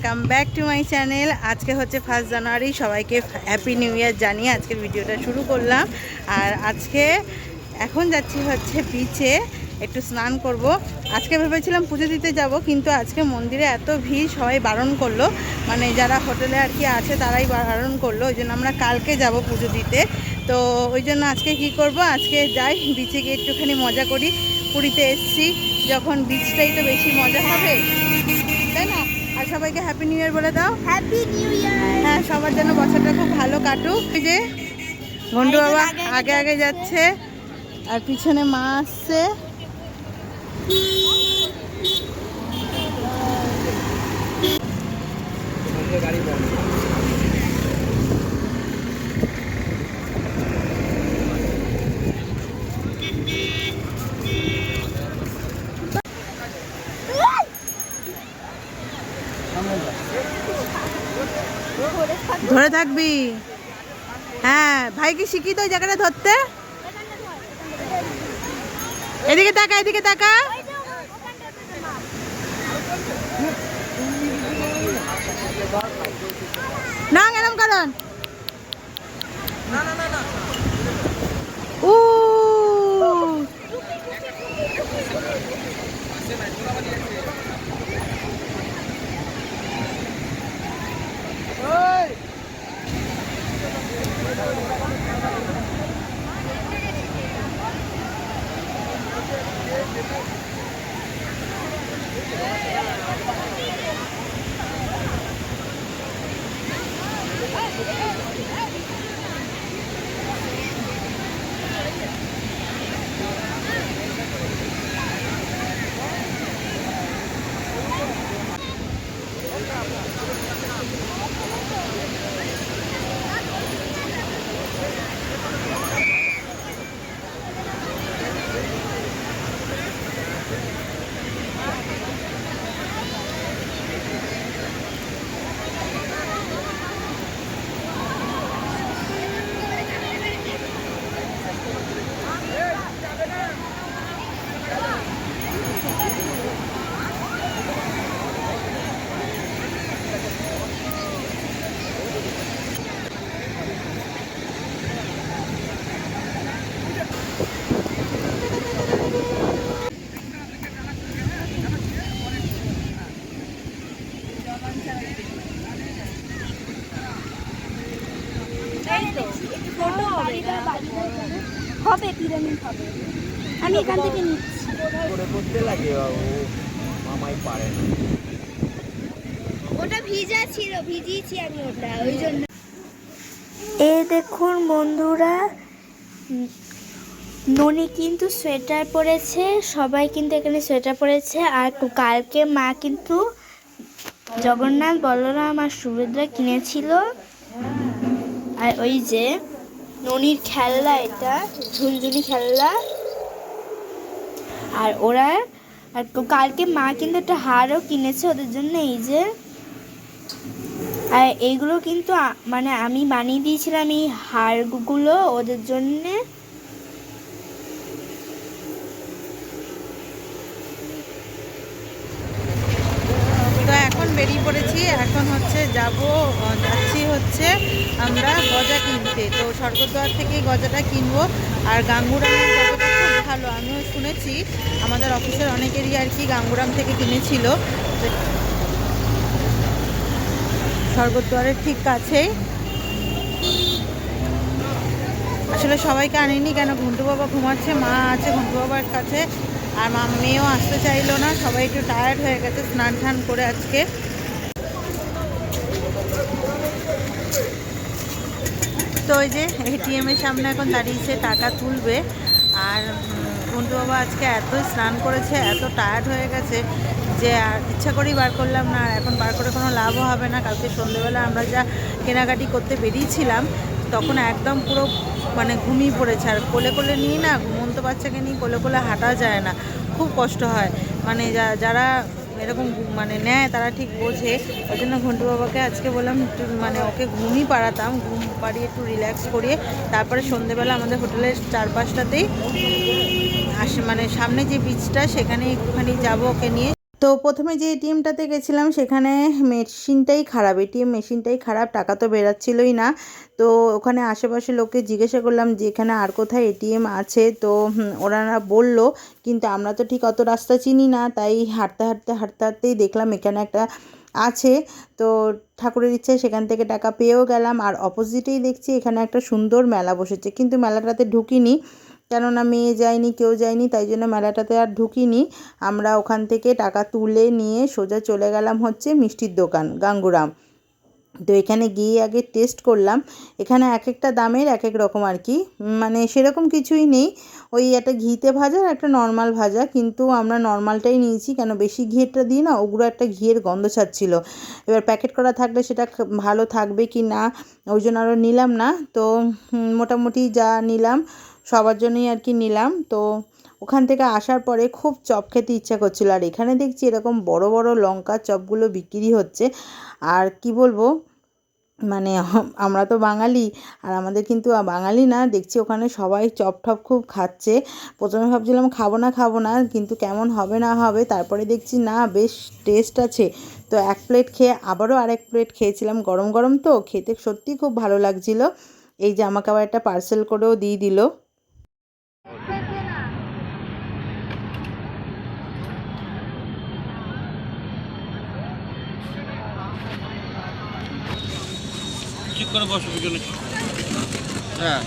Welcome back to my channel. আজকে হচ্ছে first January, সবাইকে হ্যাপি নিউ ইয়ার জানিয়ে আজকের ভিডিওটা শুরু করলাম। আর আজকে এখন যাচ্ছি হচ্ছে বিচে একটু স্নান করব। আজকে ভেবেছিলাম পুজো দিতে যাব, কিন্তু আজকে মন্দিরে এত ভিড়, সবাই বারণ করল। মানে যারা হোটেলে আর কি আছে, তারাই বারণ করল। ওই জন্য আমরা কালকে যাব পুজো দিতে। তো ওই জন্য আজকে কি করব? আজকে যাই বিচে গিয়ে একটুখানি মজা করি। পুরীতে এসছি, যখন বিচটাই তো বেশি মজা হবে। তাই না? আর সবাইকে হ্যাপি নিউ ইয়ার বলে দাও। হ্যাপি নিউ ইয়ার হ্যাঁ সবার জন্য বছরটা খুব ভালো কাটুক। এই যে গন্ডু বাবা আগে আগে আগে যাচ্ছে। আর পিছনে মা আসছে। ধরে থাকবি। হ্যাঁ ভাইকে শিখি তো জায়গাটা ধরতে। এদিকে তাকা এদিকে তাকা। না এরম কারণ। ও হবে পিরামিড হবে। আমি এখান থেকে নিচ্ছি। করে করতে লাগে বাবু মামাই পারে না। ওটা ভিজা ছিল ভিজিয়েছি আমি ওটা ওই জন্য। এ দেখুন বন্ধুরা ননি কিন্তু সোয়েটার পরেছে সবাই কিন্তু এখানে সোয়েটার পরেছে আর কালকে মা কিন্তু জগন্নাথ বলরাম আর সুভদ্রা কিনেছিল। আর ওই যে ননির খেলনা এটা, ঝুনঝুনি খেলনা। আর ওরা, আর কালকে মা কিন্তু একটা হারও কিনেছে ওদের জন্য, এই যে। আর এইগুলো কিন্তু মানে আমি বানিয়ে দিয়েছিলাম এই হারগুলো ওদের জন্যে। এখন বেরিয়ে পড়েছি, এখন হচ্ছে যাব যাচ্ছি হচ্ছে, আমরা গজা কিনতে। তো স্বর্গদ্বার থেকে গজাটা কিনবো। আর গাঙ্গুরামের গজাটা খুব ভালো। আমিও শুনেছি, আমাদের অফিসের অনেকেরই আর কি গাঙ্গুরাম থেকে কিনেছিল। স্বর্গদ্বারের ঠিক কাছেই। আসলে সবাইকে আনিনি কেন? ঘন্টু বাবা ঘুমাচ্ছে, মা আছে, ঘন্টু বাবার কাছে। আর মা মেয়েও আসতে চাইলো না। সবাই একটু টায়ার্ড হয়ে গেছে স্নান টান করে আজকে। তো ওই যে এটিএম এর সামনে এখন দাঁড়িয়েছে, টাকা তুলবে। আর ঘন্টু বাবা আজকে এত স্নান করেছে, এত টায়ার্ড হয়ে গেছে যে আর ইচ্ছা করেই বার করলাম না। এখন বার করে কোনো লাভও হবে না। কালকে সন্ধ্যেবেলা আমরা যা কেনাকাটি করতে বেরিয়েছিলাম, তখন একদম পুরো মানে ঘুমিয়ে পড়েছে। আর কোলে কোলে নিয়ে না, ঘুমন্ত বাচ্চাকে নিয়ে কোলে কোলে হাঁটা যায় না। খুব কষ্ট হয়। মানে যারা এরকম মানে নেয়, তারা ঠিক বোঝে। ওই জন্য ঘন্টু বাবাকে আজকে বললাম মানে ওকে ঘুমই পাড়াতাম, ঘুম পাড়িয়ে একটু রিল্যাক্স করিয়ে তারপরে সন্ধেবেলা আমাদের হোটেলের চারপাশটাতেই আসে মানে সামনে যে বিচটা সেখানে একটুখানি যাব ওকে নিয়ে। তো প্রথমে যে এটিএমটাতে গেছিলাম, সেখানে মেশিনটাই খারাপ এটিএম মেশিনটাই খারাপ, টাকা তো বেরাচ্ছিলই না। তো ওখানে আশেপাশে লোককে জিজ্ঞাসা করলাম যে, এখানে আর কোথায় এটিএম আছে? তো ওনারা বলল, কিন্তু আমরা তো ঠিক অত রাস্তা চিনি না। তাই হাঁটতে হাঁটতে হাঁটতে, হাঁটতেই দেখলাম এখানে একটা আছে। তো ঠাকুরের ইচ্ছায় সেখান থেকে টাকা পেয়েও গেলাম। আর অপোজিটেই দেখছি এখানে একটা সুন্দর মেলা বসেছে। কিন্তু মেলাটাতে ঢুকিনি। কেননা মেয়ে যায়নি, কেউ যায়নি, তাই জন্য মেলাটাতে আর ঢুকিনি। আমরা ওখান থেকে টাকা তুলে নিয়ে সোজা চলে গেলাম হচ্ছে মিষ্টির দোকান, গাঙ্গুরাম। তো এখানে গিয়ে আগে টেস্ট করলাম। এখানে এক একটা দামের এক এক রকম আর কি। মানে সেরকম কিছুই নেই। ওই একটা ঘিতে ভাজা আর একটা নর্মাল ভাজা। কিন্তু আমরা নর্মালটাই নিয়েছি, কেন বেশি ঘিয়েরটা দিই না ওগুলো একটা ঘিয়ের গন্ধ ছাড়ছিল। এবার প্যাকেট করা থাকলে সেটা ভালো থাকবে কি না, ওই জন্য আরও নিলাম না। তো মোটামুটি যা নিলাম সবার জন্যই আর কি নিলাম। তো ওখান থেকে আসার পরে খুব চপ খেতে ইচ্ছা করছিল। আর এখানে দেখছি এরকম বড় বড় লঙ্কা চপগুলো বিক্রি হচ্ছে। আর কি বলব? মানে আমরা তো বাঙালি আর আমাদের কিন্তু বাঙালি না। দেখছি ওখানে সবাই চপ টপ খুব খাচ্ছে। প্রথমে ভাবছিলাম খাব না খাব না, কিন্তু কেমন হবে, না হবে, তারপরে দেখছি না, বেশ টেস্ট আছে। তো এক প্লেট খেয়ে আবারও আরেক প্লেট খেয়েছিলাম। গরম গরম তো, খেতে সত্যিই খুব ভালো লাগছিল। এই যে আমাকে একটা পার্সেল করেও দিয়ে দিল। হ্যাঁ।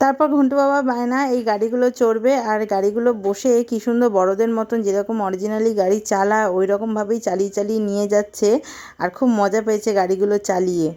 তারপর ঘন্টু বাবা বায়না, এই গাড়িগুলো চড়বে আর গাড়িগুলো বসে কি সুন্দর বড়দের মতন যেরকম অরিজিনালি গাড়ি চালা ওই রকমভাবেই চালিয়ে চালিয়ে নিয়ে যাচ্ছে আর খুব মজা পেয়েছে গাড়িগুলো চালিয়ে।